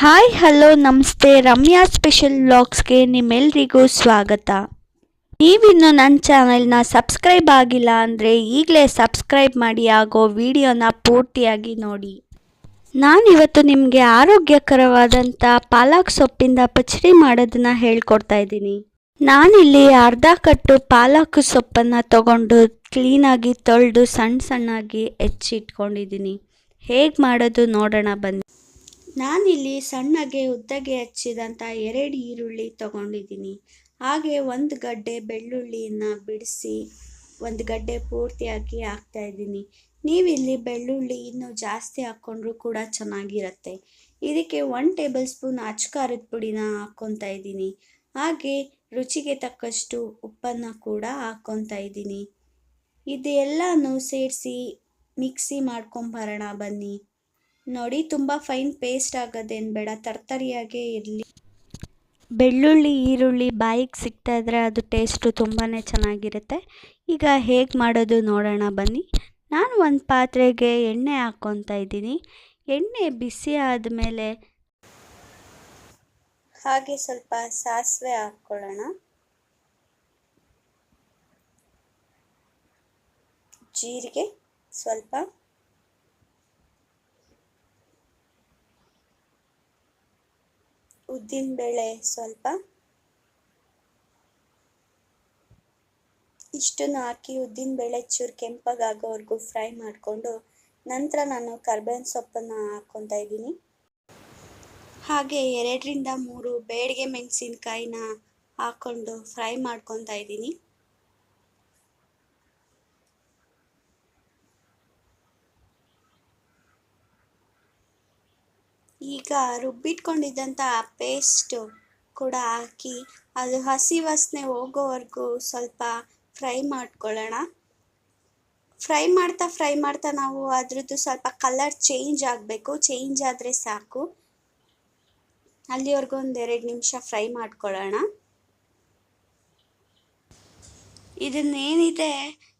Hi, hello, ನಮಸ್ತೆ. Ramya special ವ್ಲಾಗ್ಸ್ಗೆ ನಿಮ್ಮೆಲ್ರಿಗೂ ಸ್ವಾಗತ. ನೀವಿನ್ನು ನನ್ನ ಚಾನೆಲ್ನ ಸಬ್ಸ್ಕ್ರೈಬ್ ಆಗಿಲ್ಲ ಅಂದರೆ ಈಗಲೇ ಸಬ್ಸ್ಕ್ರೈಬ್ ಮಾಡಿ ಆಗೋ ವಿಡಿಯೋನ ಪೂರ್ತಿಯಾಗಿ ನೋಡಿ. ನಾನಿವತ್ತು ನಿಮಗೆ ಆರೋಗ್ಯಕರವಾದಂಥ ಪಾಲಕ್ ಸೊಪ್ಪಿಂದ ಪಚಡಿ ಮಾಡೋದನ್ನ ಹೇಳ್ಕೊಡ್ತಾ ಇದ್ದೀನಿ. ನಾನಿಲ್ಲಿ ಅರ್ಧ ಕಟ್ಟು ಪಾಲಕ್ ಸೊಪ್ಪನ್ನು ತಗೊಂಡು ಕ್ಲೀನಾಗಿ ತೊಳೆದು ಸಣ್ಣ ಸಣ್ಣಾಗಿ ಹೆಚ್ಚಿಟ್ಕೊಂಡಿದ್ದೀನಿ. ಹೇಗೆ ಮಾಡೋದು ನೋಡೋಣ ಬನ್ನಿ. ನಾನಿಲ್ಲಿ ಸಣ್ಣಗೆ ಉದ್ದಗೆ ಹಚ್ಚಿದಂಥ ಎರಡು ಈರುಳ್ಳಿ ತಗೊಂಡಿದ್ದೀನಿ. ಹಾಗೆ ಒಂದು ಗಡ್ಡೆ ಬೆಳ್ಳುಳ್ಳಿಯನ್ನು ಬಿಡಿಸಿ ಒಂದು ಗಡ್ಡೆ ಪೂರ್ತಿಯಾಗಿ ಹಾಕ್ತಾ ಇದ್ದೀನಿ. ನೀವಿಲ್ಲಿ ಬೆಳ್ಳುಳ್ಳಿ ಇನ್ನೂ ಜಾಸ್ತಿ ಹಾಕ್ಕೊಂಡ್ರೂ ಕೂಡ ಚೆನ್ನಾಗಿರುತ್ತೆ. ಇದಕ್ಕೆ ಒನ್ ಟೇಬಲ್ ಸ್ಪೂನ್ ಅಚ್ಕಾರದ ಪುಡಿನ ಹಾಕ್ಕೊತಾ ಇದ್ದೀನಿ. ಹಾಗೆ ರುಚಿಗೆ ತಕ್ಕಷ್ಟು ಉಪ್ಪನ್ನು ಕೂಡ ಹಾಕ್ಕೊತಾ ಇದ್ದೀನಿ. ಇದೆಲ್ಲನೂ ಸೇರಿಸಿ ಮಿಕ್ಸಿ ಮಾಡ್ಕೊಂಬರೋಣ ಬನ್ನಿ. ನೋಡಿ ತುಂಬ ಫೈನ್ ಪೇಸ್ಟ್ ಆಗೋದೇನು ಬೇಡ ತರ್ತರಿಯಾಗೇ ಇರಲಿ. ಬೆಳ್ಳುಳ್ಳಿ ಈರುಳ್ಳಿ ಬಾಯಿಗೆ ಸಿಗ್ತಾ ಇದ್ರೆ ಅದು ಟೇಸ್ಟು ತುಂಬಾ ಚೆನ್ನಾಗಿರುತ್ತೆ. ಈಗ ಹೇಗೆ ಮಾಡೋದು ನೋಡೋಣ ಬನ್ನಿ. ನಾನು ಒಂದು ಪಾತ್ರೆಗೆ ಎಣ್ಣೆ ಹಾಕ್ಕೊತಾ ಇದ್ದೀನಿ. ಎಣ್ಣೆ ಬಿಸಿ ಆದಮೇಲೆ ಹಾಗೆ ಸ್ವಲ್ಪ ಸಾಸಿವೆ ಹಾಕ್ಕೊಳ್ಳೋಣ. ಜೀರಿಗೆ ಸ್ವಲ್ಪ ಉದ್ದಿನಬೇಳೆ ಸ್ವಲ್ಪ. ಇಷ್ಟನ್ನು ಹಾಕಿ ಉದ್ದಿನಬೇಳೆ ಚೂರು ಕೆಂಪಗಾಗೋವರೆಗೂ ಫ್ರೈ ಮಾಡಿಕೊಂಡು ನಂತರ ನಾನು ಕರ್ಬೇವಿನ ಸೊಪ್ಪನ್ನು ಹಾಕ್ಕೊತಾ ಇದ್ದೀನಿ. ಹಾಗೆ ಎರಡರಿಂದ ಮೂರು ಬೇಡಿಗೆ ಮೆಣಸಿನ್ಕಾಯಿನ ಹಾಕ್ಕೊಂಡು ಫ್ರೈ ಮಾಡ್ಕೊತಾ ಇದ್ದೀನಿ. ಈಗ ರುಬ್ಬಿಟ್ಕೊಂಡಿದ್ದಂಥ ಪೇಸ್ಟು ಕೂಡ ಹಾಕಿ, ಅದು ಹಸಿ ವಾಸನೆ ಹೋಗೋವರೆಗೂ ಸ್ವಲ್ಪ ಫ್ರೈ ಮಾಡ್ಕೊಳ್ಳೋಣ. ಫ್ರೈ ಮಾಡ್ತಾ ಫ್ರೈ ಮಾಡ್ತಾ ನಾವು ಅದರದ್ದು ಸ್ವಲ್ಪ ಕಲರ್ ಚೇಂಜ್ ಆಗಬೇಕು. ಚೇಂಜ್ ಆದರೆ ಸಾಕು. ಅಲ್ಲಿವರೆಗೂ ಒಂದು ಎರಡು ನಿಮಿಷ ಫ್ರೈ ಮಾಡ್ಕೊಳ್ಳೋಣ. ಇದನ್ನೇನಿದೆ,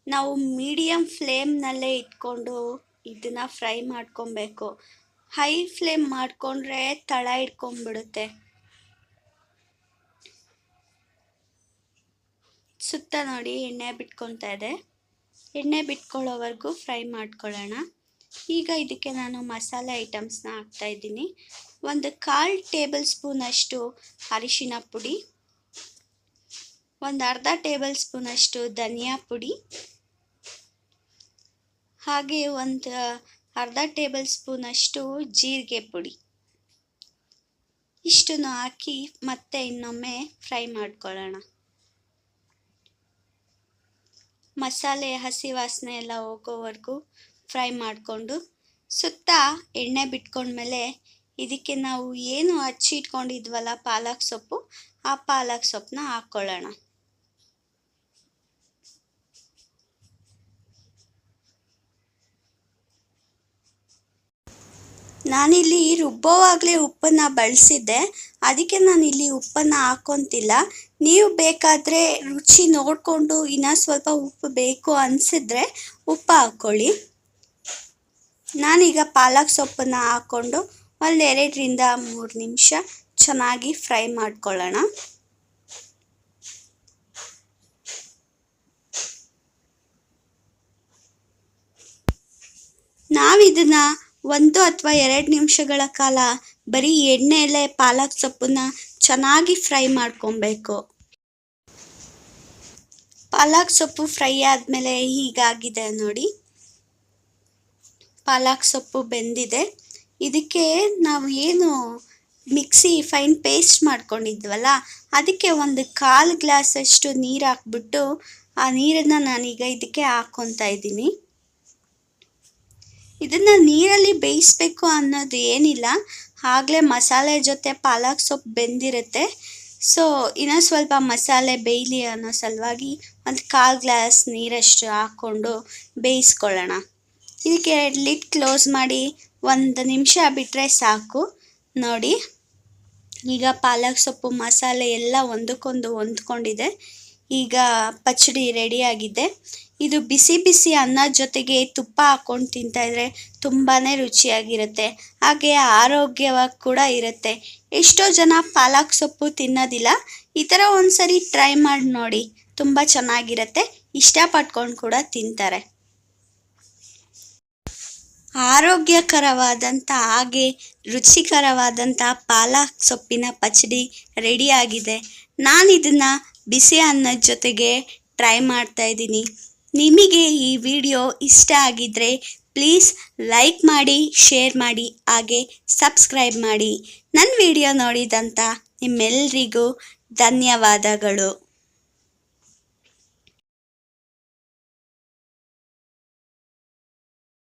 ನಾವು ಮೀಡಿಯಮ್ ಫ್ಲೇಮ್ನಲ್ಲೇ ಇಟ್ಕೊಂಡು ಇದನ್ನು ಫ್ರೈ ಮಾಡ್ಕೊಬೇಕು. ಹೈ ಫ್ಲೇಮ್ ಮಾಡಿಕೊಂಡ್ರೆ ತಳ ಇಟ್ಕೊಂಡ್ಬಿಡುತ್ತೆ ಸುತ್ತ ನೋಡಿ ಎಣ್ಣೆ ಬಿಟ್ಕೊತಾ ಇದೆ. ಎಣ್ಣೆ ಬಿಟ್ಕೊಳ್ಳೋವರೆಗೂ ಫ್ರೈ ಮಾಡ್ಕೊಳ್ಳೋಣ. ಈಗ ಇದಕ್ಕೆ ನಾನು ಮಸಾಲೆ ಐಟಮ್ಸ್ನ ಹಾಕ್ತಾಯಿದ್ದೀನಿ ಒಂದು ಕಾಲು ಟೇಬಲ್ ಸ್ಪೂನಷ್ಟು ಅರಿಶಿನ ಪುಡಿ, ಒಂದು ಅರ್ಧ ಟೇಬಲ್ ಸ್ಪೂನಷ್ಟು ಧನಿಯಾ ಪುಡಿ, ಹಾಗೆ ಒಂದು ಅರ್ಧ ಟೇಬಲ್ ಸ್ಪೂನಷ್ಟು ಜೀರಿಗೆ ಪುಡಿ. ಇಷ್ಟನ್ನು ಹಾಕಿ ಮತ್ತೆ ಇನ್ನೊಮ್ಮೆ ಫ್ರೈ ಮಾಡ್ಕೊಳ್ಳೋಣ. ಮಸಾಲೆ, ಹಸಿ ವಾಸನೆ ಎಲ್ಲ ಹೋಗೋವರೆಗೂ ಫ್ರೈ ಮಾಡಿಕೊಂಡು ಸುತ್ತ ಎಣ್ಣೆ ಬಿಟ್ಕೊಂಡ್ಮೇಲೆ ಇದಕ್ಕೆ ನಾವು ಏನು ಹಚ್ಚಿಟ್ಕೊಂಡಿದ್ವಲ್ಲ ಪಾಲಕ್ ಸೊಪ್ಪು, ಆ ಪಾಲಕ್ ಸೊಪ್ಪನ್ನ ಹಾಕ್ಕೊಳ್ಳೋಣ. ನಾನಿಲ್ಲಿ ರುಬ್ಬೋವಾಗಲೇ ಉಪ್ಪನ್ನು ಬಳಸಿದ್ದೆ. ಅದಕ್ಕೆ ನಾನಿಲ್ಲಿ ಉಪ್ಪನ್ನು ಹಾಕ್ಕೊತಿಲ್ಲ ನೀವು ಬೇಕಾದರೆ ರುಚಿ ನೋಡಿಕೊಂಡು ಇನ್ನೂ ಸ್ವಲ್ಪ ಉಪ್ಪು ಬೇಕು ಅನಿಸಿದ್ರೆ ಉಪ್ಪು ಹಾಕ್ಕೊಳ್ಳಿ. ನಾನೀಗ ಪಾಲಕ್ ಸೊಪ್ಪನ್ನು ಹಾಕ್ಕೊಂಡು ಒಂದು ಎರಡರಿಂದ ಮೂರು ನಿಮಿಷ ಚೆನ್ನಾಗಿ ಫ್ರೈ ಮಾಡ್ಕೊಳ್ಳೋಣ. ನಾವಿದನ್ನು ಒಂದು ಅಥವಾ ಎರಡು ನಿಮಿಷಗಳ ಕಾಲ ಬರೀ ಎಣ್ಣೆಯಲ್ಲೇ ಪಾಲಕ್ ಸೊಪ್ಪನ್ನ ಚೆನ್ನಾಗಿ ಫ್ರೈ ಮಾಡ್ಕೊಬೇಕು. ಪಾಲಕ್ ಸೊಪ್ಪು ಫ್ರೈ ಆದಮೇಲೆ ಹೀಗಾಗಿದೆ ನೋಡಿ. ಪಾಲಕ್ ಸೊಪ್ಪು ಬೆಂದಿದೆ. ಇದಕ್ಕೆ ನಾವು ಏನು ಮಿಕ್ಸಿ ಫೈನ್ ಪೇಸ್ಟ್ ಮಾಡ್ಕೊಂಡಿದ್ವಲ್ಲ, ಅದಕ್ಕೆ ಒಂದು ಕಾಲು ಗ್ಲಾಸಷ್ಟು ನೀರು ಹಾಕ್ಬಿಟ್ಟು ಆ ನೀರನ್ನು ನಾನೀಗ ಇದಕ್ಕೆ ಹಾಕ್ಕೊತಾ ಇದ್ದೀನಿ. ಇದನ್ನು ನೀರಲ್ಲಿ ಬೇಯಿಸ್ಬೇಕು ಅನ್ನೋದು ಏನಿಲ್ಲ. ಆಗಲೇ ಮಸಾಲೆ ಜೊತೆ ಪಾಲಕ್ ಸೊಪ್ಪು ಬೆಂದಿರುತ್ತೆ. ಸೊ ಇನ್ನೂ ಸ್ವಲ್ಪ ಮಸಾಲೆ ಬೇಯಲಿ ಅನ್ನೋ ಸಲುವಾಗಿ ಒಂದು ಕಾಲು ಗ್ಲಾಸ್ ನೀರಷ್ಟು ಹಾಕ್ಕೊಂಡು ಬೇಯಿಸ್ಕೊಳ್ಳೋಣ. ಇದಕ್ಕೆ ಲಿಡ್ ಕ್ಲೋಸ್ ಮಾಡಿ ಒಂದು ನಿಮಿಷ ಬಿಟ್ಟರೆ ಸಾಕು. ನೋಡಿ, ಈಗ ಪಾಲಕ್ ಸೊಪ್ಪು ಮಸಾಲೆ ಎಲ್ಲ ಒಂದಕ್ಕೊಂದು ಹೊಂದ್ಕೊಂಡಿದೆ. ಈಗ ಪಚ್ಚಡಿ ರೆಡಿಯಾಗಿದೆ ಇದು ಬಿಸಿ ಬಿಸಿ ಅನ್ನ ಜೊತೆಗೆ ತುಪ್ಪ ಹಾಕ್ಕೊಂಡು ತಿಂತಾ ಇದ್ರೆ ತುಂಬಾನೇ ರುಚಿಯಾಗಿರುತ್ತೆ. ಹಾಗೆ ಆರೋಗ್ಯವಾಗಿ ಕೂಡ ಇರುತ್ತೆ. ಎಷ್ಟೋ ಜನ ಪಾಲಕ್ ಸೊಪ್ಪು ತಿನ್ನೋದಿಲ್ಲ. ಈ ಥರ ಒಂದ್ಸರಿ ಟ್ರೈ ಮಾಡಿ ನೋಡಿ. ತುಂಬ ಚೆನ್ನಾಗಿರುತ್ತೆ. ಇಷ್ಟಪಟ್ಕೊಂಡು ಕೂಡ ತಿಂತಾರೆ. ಆರೋಗ್ಯಕರವಾದಂಥ ಹಾಗೆ ರುಚಿಕರವಾದಂಥ ಪಾಲಕ್ ಸೊಪ್ಪಿನ ಪಚಡಿ ರೆಡಿಯಾಗಿದೆ ನಾನು ಇದನ್ನು ಬಿಸಿ ಅನ್ನದ ಜೊತೆಗೆ ಟ್ರೈ ಮಾಡ್ತಾ ಇದ್ದೀನಿ. ನಿಮಗೆ ಈ ವಿಡಿಯೋ ಇಷ್ಟ ಆಗಿದ್ದರೆ ಪ್ಲೀಸ್ ಲೈಕ್ ಮಾಡಿ ಶೇರ್ ಮಾಡಿ, ಹಾಗೆ ಸಬ್ಸ್ಕ್ರೈಬ್ ಮಾಡಿ. ನನ್ನ ವಿಡಿಯೋ ನೋಡಿದಂಥ ನಿಮ್ಮೆಲ್ಲರಿಗೂ ಧನ್ಯವಾದಗಳು.